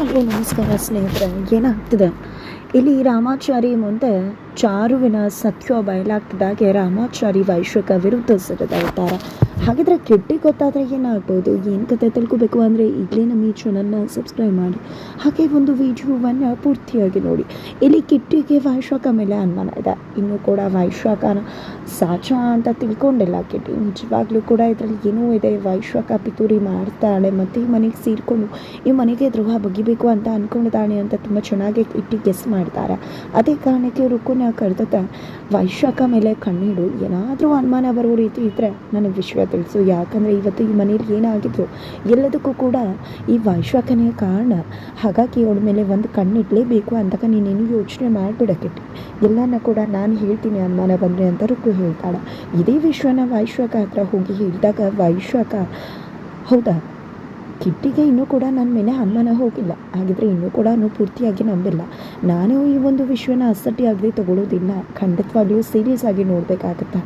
ಎಲ್ಲರಿಗೂ ನಮಸ್ಕಾರ ಸ್ನೇಹಿತರೆ ಏನಾಗ್ತಿದೆ ಇಲ್ಲಿ ರಾಮಾಚಾರಿ ಮುಂದೆ ಚಾರುವಿನ ಸತ್ಯ ಬಯಲಾಗ್ತಿದ್ದಾಗೆ ರಾಮಾಚಾರಿ ವೈಶ್ವಿಕ ವಿರುದ್ಧ ಸರಿದಾಡ್ತಾರೆ. ಹಾಗಿದ್ರೆ ಕೆಟ್ಟಿ ಗೊತ್ತಾದರೆ ಏನಾಗ್ಬೋದು? ಏನು ಕತೆ ತಿಳ್ಕೊಬೇಕು ಅಂದರೆ ಈಗಲೇ ನಮ್ಮ ಈ ಚಾನಲ್ನ ಸಬ್ಸ್ಕ್ರೈಬ್ ಮಾಡಿ. ಹಾಗೆ ಒಂದು ವಿಡಿಯೋವನ್ನು ಪೂರ್ತಿಯಾಗಿ ನೋಡಿ. ಇಲ್ಲಿ ಕಿಟ್ಟಿಗೆ ವೈಶಾಖ ಮೇಲೆ ಅನುಮಾನ ಇದೆ. ಇನ್ನು ಕೂಡ ವೈಶಾಖನ ಸಾಚ ಅಂತ ತಿಳ್ಕೊಂಡಿಲ್ಲ. ಕಿಟ್ಟಿ ನಿಜವಾಗ್ಲೂ ಕೂಡ ಇದರಲ್ಲಿ ಏನೂ ಇದೆ. ವೈಶ್ವಕ ಪಿತೂರಿ ಮಾಡ್ತಾಳೆ, ಮತ್ತು ಈ ಮನೆಗೆ ಸೇರಿಕೊಂಡು ಈ ಮನೆಗೆ ದ್ರೋಹ ಬಗಿಬೇಕು ಅಂತ ಅಂದ್ಕೊಂಡಿದ್ದಾಳೆ ಅಂತ ತುಂಬ ಚೆನ್ನಾಗಿ ಇಟ್ಟು ಮಾಡ್ತಾರೆ. ಅದೇ ಕಾರಣಕ್ಕೆ ರುಕುನ ಕರೆದತ್ತೆ ವೈಶಾಖ ಮೇಲೆ ಕಣ್ಣಿಡು ಏನಾದರೂ ಅನುಮಾನ ಬರೋ ರೀತಿ ಇದ್ದರೆ ನನಗೆ ವಿಷಯ ತಿಳಿಸು. ಯಾಕಂದರೆ ಇವತ್ತು ಈ ಮನೇಲಿ ಏನಾಗಿದ್ರು ಎಲ್ಲದಕ್ಕೂ ಕೂಡ ಈ ವೈಶಾಖನೇ ಕಾರಣ. ಹಾಗಾಗಿ ಅವಳ ಮೇಲೆ ಒಂದು ಕಣ್ಣಿಡಲೇಬೇಕು ಅಂದಾಗ ನೀನೇನು ಯೋಚನೆ ಮಾಡಿಬಿಡಕ್ಕಿಟ್ಟು ಎಲ್ಲನ ಕೂಡ ನಾನು ಹೇಳ್ತೀನಿ ಅನುಮಾನ ಬಂದರೆ ಅಂತ ರುಕು ಹೇಳ್ತಾಳೆ. ಇದೇ ವಿಶ್ವನ ವೈಶಾಖ ಹತ್ರ ಹೋಗಿ ಹೇಳಿದಾಗ ವೈಶಾಖ, ಹೌದಾ? ಕಿಟ್ಟಿಗೆ ಇನ್ನೂ ಕೂಡ ನನ್ನ ಮೇಲೆ ಅನುಮಾನ ಹೋಗಿಲ್ಲ. ಹಾಗಿದ್ರೆ ಇನ್ನೂ ಕೂಡ ನಾನು ಪೂರ್ತಿಯಾಗಿ ನಂಬಿಲ್ಲ. ನಾನು ಈ ಒಂದು ವಿಶ್ವನ ಅಸಟ್ಟಿಯಾಗದೆ ತಗೊಳ್ಳೋದಿಲ್ಲ ಖಂಡಿತವಾಗಿಯೂ ಸೀರಿಯಸ್ ಆಗಿ ನೋಡಬೇಕಾಗತ್ತೆ?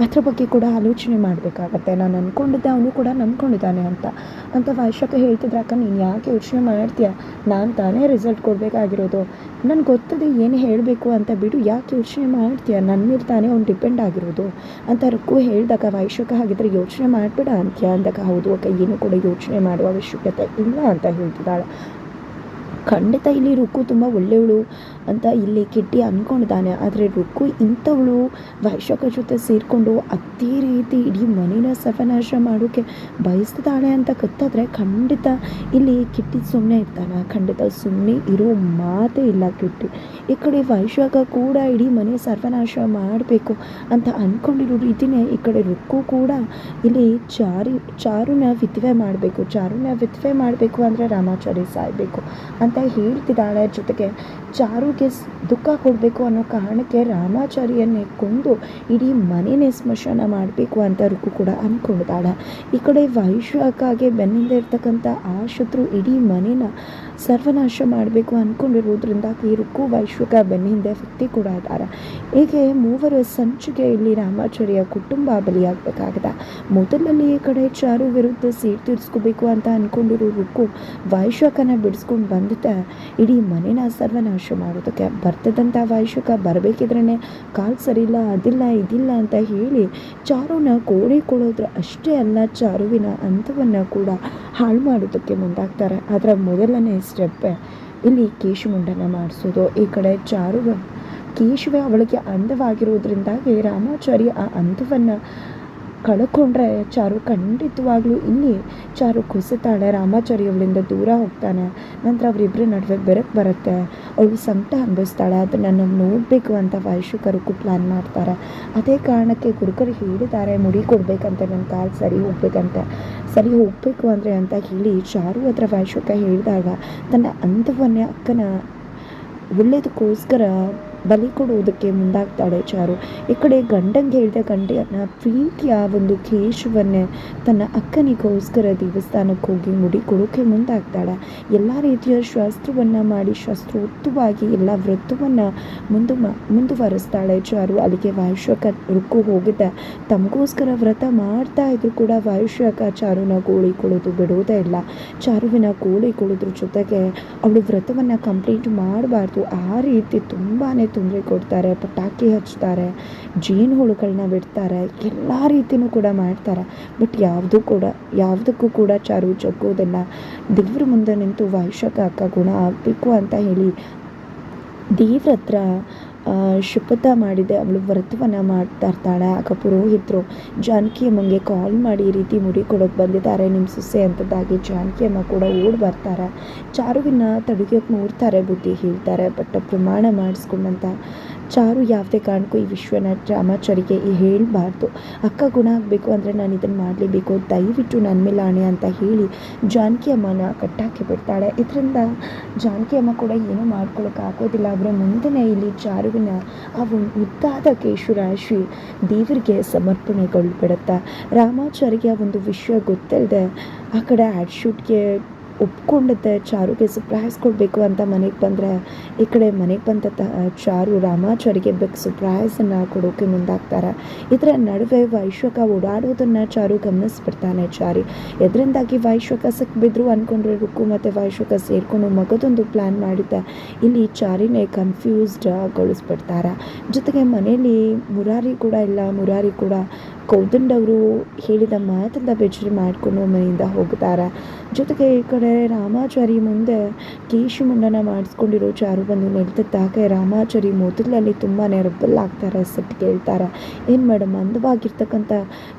ಅದ್ರ ಬಗ್ಗೆ ಕೂಡ ಆಲೋಚನೆ ಮಾಡಬೇಕಾಗತ್ತೆ. ನಾನು ಅಂದ್ಕೊಂಡಿದ್ದೆ ಅವನು ಕೂಡ ನಂಬ್ಕೊಂಡಿದ್ದಾನೆ ಅಂತ. ಅಂತ ವಾಶಕ ಹೇಳ್ತಿದ್ರೆ, ಅಕ್ಕ, ನೀನು ಯಾಕೆ ಯೋಚನೆ ಮಾಡ್ತೀಯ? ನಾನು ತಾನೇ ರಿಸಲ್ಟ್ ಕೊಡಬೇಕಾಗಿರೋದು. ನನಗೆ ಗೊತ್ತದೆ, ಏನು ಹೇಳಬೇಕು ಅಂತ ಬಿಡು. ಯಾಕೆ ಯೋಚನೆ ಮಾಡ್ತೀಯ? ನನ್ನ ಮೇಲೆ ತಾನೇ ಅವ್ನು ಡಿಪೆಂಡ್ ಆಗಿರೋದು. ಅಂತ ರುಕ್ಕು ಹೇಳಿದಾಗ ವೈಶಕ ಹಾಗಿದ್ರೆ ಯೋಚನೆ ಮಾಡಿಬಿಡ ಅಂತ್ಯ? ಅಂದಾಗ, ಹೌದು ಅಕ್ಕ, ಏನು ಕೂಡ ಯೋಚನೆ ಮಾಡುವ ಅವಶ್ಯಕತೆ ಇಲ್ಲ ಅಂತ ಹೇಳ್ತಿದ್ದಾಳೆ. ಖಂಡಿತ ಇಲ್ಲಿ ರುಕು ತುಂಬ ಒಳ್ಳೆಯವಳು. ಅಂತ ಇಲ್ಲಿ ಕಿಟ್ಟಿ ಅಂದ್ಕೊಂಡಿದ್ದಾನೆ ಆದರೆ ರುಕ್ಕು ಇಂಥವಳು ವೈಶಾಖ ಜೊತೆ ಸೇರಿಕೊಂಡು ಅದೇ ರೀತಿ ಇಡೀ ಮನೇನ ಸಫನಾಶ ಮಾಡೋಕ್ಕೆ ಬಯಸ್ತಿದ್ದಾಳೆ ಅಂತ ಗೊತ್ತಾದರೆ ಖಂಡಿತ ಇಲ್ಲಿ ಕಿಟ್ಟಿ ಸುಮ್ಮನೆ ಇರ್ತಾನೆ. ಖಂಡಿತ ಸುಮ್ಮನೆ ಇರೋ ಮಾತೇ ಇಲ್ಲ ಕಿಟ್ಟಿ. ಈ ಕಡೆ ವೈಶಾಖ ಕೂಡ ಇಡೀ ಮನೆ ಸರ್ವನಾಶ ಮಾಡಬೇಕು ಅಂತ ಅಂದ್ಕೊಂಡಿರೋ ರೀತಿನೇ ಈ ಕಡೆ ರುಕ್ಕು ಕೂಡ ಇಲ್ಲಿ ಚಾರಿ, ಚಾರುನ ವಿಧವೆ ಮಾಡಬೇಕು. ಚಾರುನ ವಿಧವೆ ಮಾಡಬೇಕು ಅಂದರೆ ರಾಮಾಚಾರಿ ಸಾಯಬೇಕು ಅಂತ ಹೇಳ್ತಿದ್ದಾಳೆ. ಜೊತೆಗೆ ಚಾರುಗೆ ಸ್- ದುಃಖ ಕೊಡಬೇಕು ಅನ್ನೋ ಕಾರಣಕ್ಕೆ ರಾಮಾಚಾರಿಯನ್ನೇ ಕೊಂದು ಇಡೀ ಮನೆಯೇ ಸ್ಮಶಾನ ಮಾಡಬೇಕು ಅಂತ ರುಕು ಕೂಡ ಅಂದ್ಕೊಂಡಿದ್ದಾಳೆ ಈ ಕಡೆ ವೈಶ್ವಾಕಾಗೆ ಬೆನ್ನಿಂದ ಇರ್ತಕ್ಕಂಥ ಆ ಶತ್ರು ಇಡೀ ಮನೆನ ಸರ್ವನಾಶ ಮಾಡಬೇಕು ಅಂದ್ಕೊಂಡಿರೋದ್ರಿಂದ ಈ ರುಕ್ಕು ವೈಶ್ವಕ ಬೆನ್ನಿಂದ ವ್ಯಕ್ತಿ ಕೂಡ ಇದ್ದಾರೆ ಹೀಗೆ ಮೂವರ ಸಂಚಿಗೆ ಇಲ್ಲಿ ರಾಮಾಚಾರ್ಯ ಕುಟುಂಬ ಬಲಿಯಾಗಬೇಕಾಗಿದೆ. ಮೊದಲಲ್ಲಿ ಈ ಕಡೆ ಚಾರು ವಿರುದ್ಧ ಸೀಟ್ ತೀರಿಸ್ಕೋಬೇಕು ಅಂತ ಅಂದ್ಕೊಂಡಿರೋ ರುಕ್ಕು ವೈಶ್ವಕನ ಬಿಡಿಸ್ಕೊಂಡು ಬಂದಿದ್ದ. ಇಡೀ ಮನೆನ ಸರ್ವನಾಶ ಮಾಡೋದಕ್ಕೆ ಬರ್ತದಂಥ ವಾಯುಶುಕ ಬರಬೇಕಿದ್ರೆ ಕಾಲು ಸರಿಯಿಲ್ಲ, ಅದಿಲ್ಲ, ಇದಿಲ್ಲ ಅಂತ ಹೇಳಿ ಚಾರುನ ಕೋಳಿ ಕೊಡೋದ್ರ ಅಷ್ಟೇ ಅಲ್ಲ, ಚಾರುವಿನ ಹಂತವನ್ನು ಕೂಡ ಹಾಳು ಮಾಡೋದಕ್ಕೆ ಮುಂದಾಗ್ತಾರೆ. ಅದರ ಮೊದಲನೇ ಸ್ಟೆಪ್ಪೇ ಇಲ್ಲಿ ಕೇಶಮುಂಡನ ಮಾಡಿಸೋದು. ಈ ಕಡೆ ಚಾರುವ, ಕೇಶುವೆ ಅವಳಿಗೆ ಅಂದವಾಗಿರೋದ್ರಿಂದಾಗಿ ರಾಮಾಚಾರಿ ಆ ಅಂದವನ್ನು ಕಳ್ಕೊಂಡ್ರೆ ಚಾರು ಖಂಡಿತವಾಗ್ಲೂ ಇಲ್ಲಿ ಚಾರು ಕುಸಿತಾಳೆ. ರಾಮಾಚಾರಿ ಅವಳಿಂದ ದೂರ ಹೋಗ್ತಾನೆ. ನಂತರ ಅವರಿಬ್ಬರ ನಡುವೆ ಬೆರಕ್ ಬರುತ್ತೆ. ಅವಳು ಸಂಕಟ ಅನುಭವಿಸ್ತಾಳೆ. ಅದನ್ನು ನಾವು ನೋಡಬೇಕು ಅಂತ ವೈಶ್ವಿಕರು ಪ್ಲ್ಯಾನ್ ಮಾಡ್ತಾರೆ. ಅದೇ ಕಾರಣಕ್ಕೆ ಗುರುಕರು ಹೇಳಿದ್ದಾರೆ, ಮುಡಿ ಕೊಡಬೇಕಂತೆ, ನನ್ನ ಕಾಲು ಸರಿ ಹೋಗ್ಬೇಕಂತೆ. ಸರಿ ಹೋಗಬೇಕು ಅಂದರೆ ಅಂತ ಹೇಳಿ ಚಾರು ಹತ್ರ ವೈಶ್ವಿಕ ಹೇಳಿದಾಗ, ತನ್ನ ಅಂತವನ್ನೇ ಅಕ್ಕನ ಒಳ್ಳೇದಕ್ಕೋಸ್ಕರ ಬಲಿ ಕೊಡುವುದಕ್ಕೆ ಮುಂದಾಗ್ತಾಳೆ ಚಾರು. ಈ ಕಡೆ ಗಂಡಂಗೆ ಹೇಳಿದ ಗಂಡನ ಪ್ರೀತಿಯ ಒಂದು ಕೇಶವನ್ನೇ ತನ್ನ ಅಕ್ಕನಿಗೋಸ್ಕರ ದೇವಸ್ಥಾನಕ್ಕೆ ಹೋಗಿ ಮುಡಿ ಕೊಡೋಕೆ ಮುಂದಾಗ್ತಾಳೆ. ಎಲ್ಲ ರೀತಿಯ ಶಾಸ್ತ್ರವನ್ನು ಮಾಡಿ ಶಾಸ್ತ್ರೋತ್ತವಾಗಿ ಎಲ್ಲ ವ್ರತವನ್ನು ಮುಂದು ಮುಂದುವರಿಸ್ತಾಳೆ ಚಾರು. ಅಲ್ಲಿಗೆ ವಾಯುಶಕ ರುಕ್ಕು ಹೋಗಿದ್ದೆ ತಮಗೋಸ್ಕರ ವ್ರತ ಮಾಡ್ತಾ ಇದ್ರು ಕೂಡ ವಾಯುಶಕ ಚಾರುನ ಗೋಳಿ ಕೊಡೋದು ಬಿಡೋದೇ ಇಲ್ಲ. ಚಾರುವಿನ ಗೋಳಿ ಕೊಡೋದ್ರ ಜೊತೆಗೆ ಅವಳು ವ್ರತವನ್ನು ಕಂಪ್ಲೀಟ್ ಮಾಡಬಾರ್ದು. ಆ ರೀತಿ ತುಂಬಾ ತೊಂದರೆ ಕೊಡ್ತಾರೆ, ಪಟಾಕಿ ಹಚ್ತಾರೆ, ಜೇನು ಹುಳುಗಳನ್ನ ಬಿಡ್ತಾರೆ, ಎಲ್ಲ ರೀತಿಯೂ ಕೂಡ ಮಾಡ್ತಾರೆ. ಬಟ್ ಯಾವುದೂ ಕೂಡ, ಯಾವುದಕ್ಕೂ ಕೂಡ ಚಾರು ಜಗ್ಗೋದನ್ನು ದೇವ್ರ ಮುಂದೆ ನಿಂತು ವೈಶ್ಯಕ ಗುಣ ಆಗಬೇಕು ಅಂತ ಹೇಳಿ ದೇವ್ರ ಹತ್ರ ಶಪಥ ಮಾಡಿದೆ. ಅವಳು ವ್ರತವನ್ನು ಮಾಡ್ತಾ ಇರ್ತಾಳೆ. ಆಗ ಪುರೋಹಿತರು ಜಾನಕಿ ಅಮ್ಮಂಗೆ ಕಾಲ್ ಮಾಡಿ ಈ ರೀತಿ ಮುಡಿ ಕೊಡೋಕೆ ಬಂದಿದ್ದಾರೆ. ನಿಮ್ಮ ಸೊಸೆ ಅಂತದಾಗಿ ಜಾನಕಿ ಅಮ್ಮ ಕೂಡ ಓಡಿ ಬರ್ತಾರೆ. ಚಾರುವಿನ ತಡಗಿಯೋಕೆ ನೋಡ್ತಾರೆ ಬುದ್ಧಿ ಹೇಳ್ತಾರೆ. ಬಟ್ ಪ್ರಮಾಣ ಮಾಡಿಸ್ಕೊಂಡಂತ ಚಾರು ಯಾವುದೇ ಕಾರಣಕ್ಕೂ ಈ ವಿಶ್ವನ ರಾಮಾಚಾರಿಗೆ ಹೇಳಬಾರ್ದು. ಅಕ್ಕ ಗುಣ ಆಗಬೇಕು ಅಂದರೆ ನಾನು ಇದನ್ನು ಮಾಡಲೇಬೇಕು. ದಯವಿಟ್ಟು ನನ್ನ ಮೇಲೆ ಆಣೆ ಅಂತ ಹೇಳಿ ಜಾನಕಿ ಅಮ್ಮನ ಕಟ್ಟಾಕಿ ಬಿಡ್ತಾಳೆ. ಇದರಿಂದ ಜಾನಕಿ ಅಮ್ಮ ಕೂಡ ಏನೂ ಮಾಡ್ಕೊಳಕ್ಕೆ ಆಗೋದಿಲ್ಲ. ಅವರ ಮುಂದೆನೇ ಇಲ್ಲಿ ಚಾರುವಿನ ಆ ಒಂದು ಮುದ್ದಾದ ಕೇಶುರಾಶಿ ದೇವರಿಗೆ ಸಮರ್ಪಣೆಗೊಳ್ಬಿಡುತ್ತೆ ರಾಮಾಚಾರಿಗೆ ಆ ಒಂದು ವಿಷಯ ಗೊತ್ತಿಲ್ಲದೆ ಆ ಕಡೆ ಆ್ಯಡ್ ಶೂಟ್ಗೆ ಒಪ್ಕೊಂಡಿದ್ದೆ ಚಾರುಗೆ ಸರ್ಪ್ರೈಸ್ ಕೊಡಬೇಕು ಅಂತ ಮನೆಗೆ ಬಂದರೆ, ಈ ಕಡೆ ಮನೆಗೆ ಬಂದ ಚಾರು ರಾಮಾಚಾರಿಗೆ ಬೇಕು ಸರ್ಪ್ರೈಸನ್ನು ಕೊಡೋಕೆ ಮುಂದಾಗ್ತಾರೆ. ಇದರ ನಡುವೆ ವೈಶ್ವಕ ಓಡಾಡೋದನ್ನು ಚಾರು ಗಮನಿಸ್ಬಿಡ್ತಾನೆ. ಚಾರಿ ಇದರಿಂದಾಗಿ ವೈಶ್ವಕ ಸಿಕ್ಬಿದ್ರು ಅಂದ್ಕೊಂಡ್ರೆ ರುಕ್ಕು ಮತ್ತು ವೈಶ್ವಕ ಸೇರಿಕೊಂಡು ಮಗದೊಂದು ಪ್ಲ್ಯಾನ್ ಮಾಡಿದ್ದೆ. ಇಲ್ಲಿ ಚಾರಿನೇ ಕನ್ಫ್ಯೂಸ್ಡ್ ಗೊಳಿಸ್ಬಿಡ್ತಾರೆ. ಜೊತೆಗೆ ಮನೆಯಲ್ಲಿ ಮುರಾರಿ ಕೂಡ ಇಲ್ಲ. ಮುರಾರಿ ಕೂಡ ಕೌದಂಡವರು ಹೇಳಿದ ಮಾತನ್ನ ಬೇಜಾರು ಮಾಡಿಕೊಂಡು ಮನೆಯಿಂದ ಹೋಗ್ತಾರೆ. ಜೊತೆಗೆ ಈ ಕಡೆ ರಾಮಾಚಾರಿ ಮುಂದೆ ಕೇಶು ಮುಂಡನ ಮಾಡಿಸ್ಕೊಂಡಿರೋ ಚಾರು ಬಂದು ನಿಲ್ತಿದ್ದಾಗೆ ರಾಮಾಚಾರಿ ಮೊದಲಲ್ಲಿ ತುಂಬಾ ರಬ್ಬಲ್ ಆಗ್ತಾರೆ ಸಿಟ್ಟು ಕೇಳ್ತಾರೆ. ಏನು ಮೇಡಮ್, ಅಂದವಾಗಿರ್ತಕ್ಕಂಥ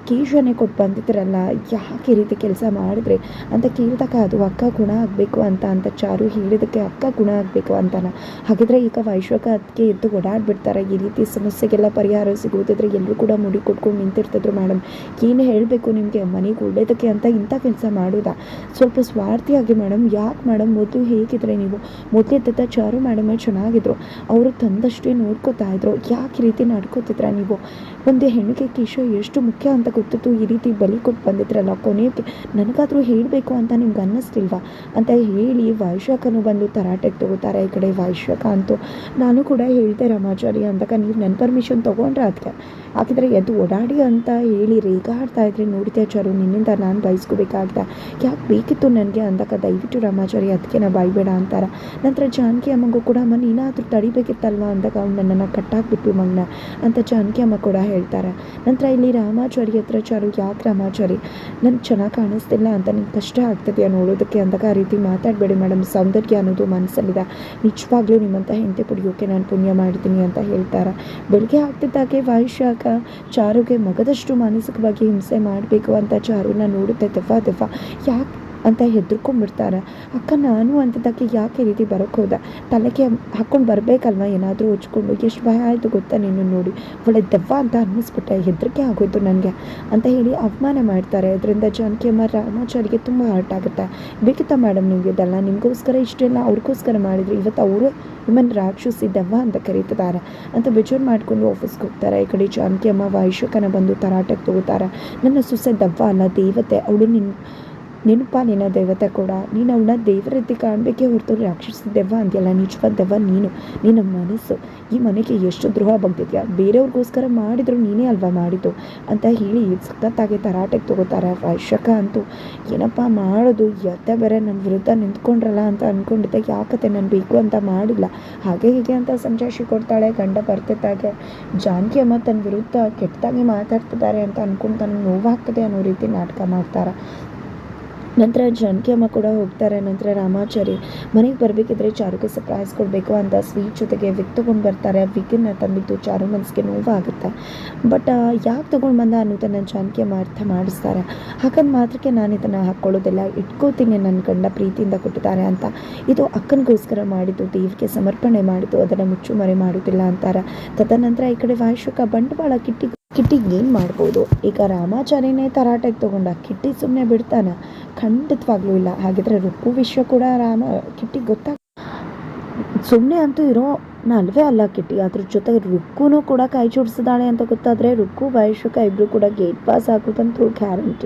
ಕೇಶನೇ ಕೊಟ್ಟು ಬಂದಿದ್ರಲ್ಲ ಯಾಕೆ ರೀತಿ ಕೆಲಸ ಮಾಡಿದ್ರಿ? ಅಂತ ಕೇಳಿದಾಗ ಅದು ಅಕ್ಕ ಗುಣ ಆಗಬೇಕು ಅಂತ ಅಂತ ಚಾರು ಹೇಳಿದಕ್ಕೆ ಅಕ್ಕ ಗುಣ ಆಗಬೇಕು ಅಂತಾನೆ. ಹಾಗಿದ್ರೆ ಈಗ ವೈಶ್ವಕ ಅದಕ್ಕೆ ಎದ್ದು ಓಡಾಡ್ಬಿಡ್ತಾರೆ. ಈ ರೀತಿ ಸಮಸ್ಯೆಗೆಲ್ಲ ಪರಿಹಾರ ಸಿಗುವುದಿದ್ರೆ ಎಲ್ಲರೂ ಕೂಡ ಮುಡಿ ಕೊಟ್ಕೊಂಡು ನಿಂತಿರ್ತಿದ್ರು ಮೇಡಮ್. ಏನು ಹೇಳಬೇಕು ನಿಮಗೆ? ಮನೆಗೆ ಒಳ್ಳೇದಕ್ಕೆ ಅಂತ ಇಂಥ ಕೆಲಸ ಮಾಡೋದಾ? ಸ್ವಲ್ಪ ಸ್ವಾರ್ಥಿಯಾಗಿ ಮೇಡಮ್. ಯಾಕೆ ಮೇಡಮ್? ಮೊದಲು ಹೇಗಿದ್ರೆ ನೀವು? ಮೊದಲಿದ್ದ ಚಾರು ಮೇಡಮೇ ಚೆನ್ನಾಗಿದ್ರು. ಅವರು ತಂದಷ್ಟೇ ನೋಡ್ಕೋತಾ ಇದ್ರು. ಯಾಕೆ ರೀತಿ ನಡ್ಕೋತಿದ್ರ ನೀವು? ಒಂದು ಹೆಣ್ಣಿಗೆ ಕಿಶೋ ಎಷ್ಟು ಮುಖ್ಯ ಅಂತ ಗೊತ್ತಿತ್ತು. ಈ ರೀತಿ ಬಲಿ ಕೊಟ್ಟು ಬಂದಿದ್ರಲ್ಲ ಕೊನೆಗೆ. ನನಗಾದರೂ ಹೇಳಬೇಕು ಅಂತ ನಿಮ್ಗೆ ಅನ್ನಿಸ್ತಿಲ್ವಾ ಅಂತ ಹೇಳಿ ವೈಶಾಖನೂ ಬಂದು ತರಾಟೆಗೆ ತಗೋತಾರೆ ಈ ಕಡೆ ವೈಶಾಖ ಅಂತೂ. ನಾನು ಕೂಡ ಹೇಳಿದೆ ರಮಾಚಾರಿ ಅಂದಾಗ, ನೀವು ನನ್ನ ಪರ್ಮಿಷನ್ ತೊಗೊಂಡ್ರೆ ಅದಕ್ಕೆ ಹಾಗಿದ್ರೆ ಎದ್ದು ಓಡಾಡಿ ಅಂತ ಹೇಳಿ ರೇಗಾಡ್ತಾ ಇದ್ರೆ. ನೋಡಿದೆ ಚಾರು? ನಿನ್ನಿಂದ ನಾನು ಬಯಸ್ಕೋಬೇಕಾಗ್ದ ಯಾಕೆ ಬೇಕಿತ್ತು ನನಗೆ ಅಂದಾಗ ದಯವಿಟ್ಟು ರಾಮಾಚಾರಿ ಅದಕ್ಕೆ ನಾ ಬಾಯ್ಬೇಡ ಅಂತಾರ. ನಂತರ ಜಾನಕಿ ಅಮ್ಮಗೂ ಕೂಡ, ಅಮ್ಮ, ನೀನಾದರೂ ತಡಿಬೇಕಿತ್ತಲ್ವ? ಅಂದಾಗ ಅವ್ನು ನನ್ನನ್ನು ಕಟ್ಟಾಕ್ಬಿಟ್ಟು ಮಗ್ನ ಅಂತ ಜಾನಕಿ ಅಮ್ಮ ಕೂಡ ಹೇಳ್ತಾರೆ. ನಂತರ ಇಲ್ಲಿ ರಾಮಾಚಾರಿ ಹತ್ರ, ಚಾರು, ಯಾಕೆ ರಾಮಾಚಾರಿ? ನನಗೆ ಚೆನ್ನಾಗಿ ಕಾಣಿಸ್ತಿಲ್ಲ ಅಂತ ನಿಂಗೆ ಕಷ್ಟ ಆಗ್ತದೆಯಾ ನೋಡೋದಕ್ಕೆ? ಅಂದಾಗ ಆ ರೀತಿ ಮಾತಾಡಬೇಡಿ ಮೇಡಮ್, ಸೌಂದರ್ಯ ಅನ್ನೋದು ಮನಸ್ಸಲ್ಲಿದೆ ನಿಜವಾಗ್ಲೂ ನಿಮ್ಮಂಥ ಹೆಂಡತಿ ಪುಡಿಯೋಕೆ ನಾನು ಪುಣ್ಯ ಮಾಡ್ತೀನಿ ಅಂತ ಹೇಳ್ತಾರೆ. ಬೆಳಗ್ಗೆ ಆಗ್ತಿದ್ದಾಗೆ ವಾಯುಶಾಖ ಚಾರುಗೆ ಮಗದಷ್ಟು ಮಾನಸಿಕವಾಗಿ ಹಿಂಸೆ ಮಾಡಬೇಕು ಅಂತ ಚಾರುನ ನೋಡುತ್ತೆ ದೆವ್ವ ದೆವ್ವ. ಯಾಕೆ ಅಂತ ಹೆದರ್ಕೊಂಡ್ಬಿಡ್ತಾರೆ. ಅಕ್ಕ, ನಾನು ಅಂತಿದ್ದಕ್ಕೆ ಯಾಕೆ ರೀತಿ ಬರೋಕ್ಕೆ ಹೋದ? ತಲೆಗೆ ಹಾಕ್ಕೊಂಡು ಬರಬೇಕಲ್ವ? ಏನಾದರೂ ಹೊಚ್ಕೊಂಡು ಎಷ್ಟು ಭಯ ಆಯಿತು ಗೊತ್ತಾ ನೀನು ನೋಡಿ? ಒಳ್ಳೆ ದೆವ್ವ ಅಂತ ಅನ್ನಿಸ್ಬಿಟ್ಟೆ, ಹೆದರಿಕೆ ಆಗೋಯ್ತು ನನಗೆ ಅಂತ ಹೇಳಿ ಅವಮಾನ ಮಾಡ್ತಾರೆ. ಅದರಿಂದ ಜಾನಕಿ ಅಮ್ಮ ರಾಮಾಚಾರಿಗೆ ತುಂಬ ಹರ್ಟ್ ಆಗುತ್ತೆ. ಬೇಕಿತ್ತ ಮೇಡಮ್ ನಿಮಗೆ ಇದೆಲ್ಲ ನಿಮಗೋಸ್ಕರ ಇಷ್ಟೆಲ್ಲ ಅವ್ರಿಗೋಸ್ಕರ ಮಾಡಿದ್ರು. ಇವತ್ತು ಅವರು ನಿಮ್ಮನ್ನು ರಾಕ್ಷಸಿ ದೆವ್ವ ಅಂತ ಕರೀತಿದ್ದಾರೆ ಅಂತ ಬೇಜಾರು ಮಾಡ್ಕೊಂಡು ಆಫೀಸ್ಗೆ ಹೋಗ್ತಾರೆ. ಈ ಕಡೆ ಜಾನಕಿ ಅಮ್ಮ ಬಂದು ತರಾಟೆಗೆ ತಗೋತಾರೆ. ನನ್ನ ಸೊಸೆ ದೆವ್ವ ಅಲ್ಲ, ದೇವತೆ. ಅವಳು ನಿನ್ನ ನೆನಪ, ನಿನ್ನ ದೇವತೆ ಕೂಡ. ನೀನು ಅವನ ದೇವರ ರೀತಿ ಕಾಣಬೇಕೇ ಹೊರತು ರಾಕ್ಷಸ ದೆವ್ವ ಅಂತೀಯಲ್ಲ. ನಿಜವಾದ ದೆವ್ವ ನೀನು. ನಿನ್ನ ಮನಸ್ಸು. ಈ ಮನೆಗೆ ಎಷ್ಟು ದ್ರೋಹ ಬಗ್ತಿದ್ಯಾ ಬೇರೆಯವ್ರಿಗೋಸ್ಕರ ಮಾಡಿದ್ರು ನೀನೇ ಅಲ್ವಾ ಮಾಡಿದ್ದು? ಅಂತ ಹೇಳಿ ಸಖತ್ತಾಗಿ ತರಾಟೆಗೆ ತಗೋತಾರೆ ವೈಶಕ ಅಂತೂ. ಏನಪ್ಪ ಮಾಡೋದು? ಎತ್ತೆ ಬೇರೆ ನನ್ನ ವಿರುದ್ಧ ನಿಂತ್ಕೊಂಡ್ರಲ್ಲ ಅಂತ ಅಂದ್ಕೊಂಡಿದ್ದೆ ಯಾಕತ್ತೆ ನಾನು ಬೇಕು ಅಂತ ಮಾಡಿಲ್ಲ. ಹಾಗೆ ಹೀಗೆ ಅಂತ ಸಂಜಾಯಿಷಿ ಕೊಡ್ತಾಳೆ ಗಂಡ ಬರ್ತಿದ್ದಾಗೆ. ಜಾನಕಿ ಅಮ್ಮ ತನ್ನ ವಿರುದ್ಧ ಕೆಟ್ಟದಾಗಿ ಮಾತಾಡ್ತಿದ್ದಾರೆ ಅಂತ ಅಂದ್ಕೊಂಡು ತನಗೆ ನೋವಾಗ್ತದೆ ಅನ್ನೋ ರೀತಿ ನಾಟಕ ಮಾಡ್ತಾರೆ. ನಂತರ ಜಾನಕಿ ಕೂಡ ಹೋಗ್ತಾರೆ. ನಂತರ ರಾಮಾಚಾರಿ ಮನೆಗೆ ಬರಬೇಕಿದ್ರೆ ಚಾರುಗೆ ಸರ್ಪ್ರೈಸ್ ಕೊಡಬೇಕು ಅಂತ ಸ್ವೀಟ್ ಜೊತೆಗೆ ವಿಕ್ ತೊಗೊಂಡು ಬರ್ತಾರೆ. ವಿಗನ್ನು ತಂದಿದ್ದು ಚಾರು ಮನಸ್ಸಿಗೆ ನೋವಾಗುತ್ತೆ. ಬಟ್ ಯಾಕೆ ತೊಗೊಂಡು ಬಂದ ಅನ್ನೋದನ್ನು ಜಾನಕಿ ಅಮ್ಮ ಅರ್ಥ ಮಾಡಿಸ್ತಾರೆ. ಹಾಗಂದು ಮಾತ್ರಕ್ಕೆ ನಾನು ಇದನ್ನು ಹಾಕ್ಕೊಳ್ಳೋದಿಲ್ಲ ಇಟ್ಕೋತೀನಿ ನನ್ನ ಗಂಡ ಪ್ರೀತಿಯಿಂದ ಕೊಟ್ಟಿದ್ದಾರೆ ಅಂತ. ಇದು ಅಕ್ಕನಿಗೋಸ್ಕರ ಮಾಡಿದ್ದು, ದೇವಿಗೆ ಸಮರ್ಪಣೆ ಮಾಡಿದ್ದು, ಅದನ್ನು ಮುಚ್ಚುಮರೆ ಮಾಡೋದಿಲ್ಲ ಅಂತಾರೆ. ತದನಂತರ ಈ ಕಡೆ ವಾಯುಶುಕ ಬಂಡವಾಳ ಕಿಟ್ಟಿ ಕಿಟ್ಟಿಗೆ ಏನು ಮಾಡ್ಬೋದು? ಈಗ ರಾಮಾಚಾರ್ಯನೇ ತರಾಟೆಗೆ ತಗೊಂಡ ಕಿಟ್ಟಿ ಸುಮ್ಮನೆ ಬಿಡ್ತಾನ. ಖಂಡಿತವಾಗ್ಲೂ ಇಲ್ಲ. ಹಾಗಿದ್ರೆ ರುಕ್ಕು ವಿಷಯ ಕೂಡ ರಾಮ ಕಿಟ್ಟಿ ಗೊತ್ತಾಗ ಸುಮ್ಮನೆ ಅಂತೂ ಇರೋ ನಲ್ವೇ ಅಲ್ಲ ಕಿಟ್ಟಿ. ಅದ್ರ ಜೊತೆಗೆ ರುಕ್ಕುನೂ ಕೂಡ ಕೈ ಜೋಡಿಸಿದಾಳೆ ಅಂತ ಗೊತ್ತಾದರೆ ರುಕ್ಕು ಬಯಶಕ ಇಬ್ಬರು ಕೂಡ ಗೇಟ್ ಪಾಸ್ ಆಗೋದಂತೂ ಗ್ಯಾರಂಟಿ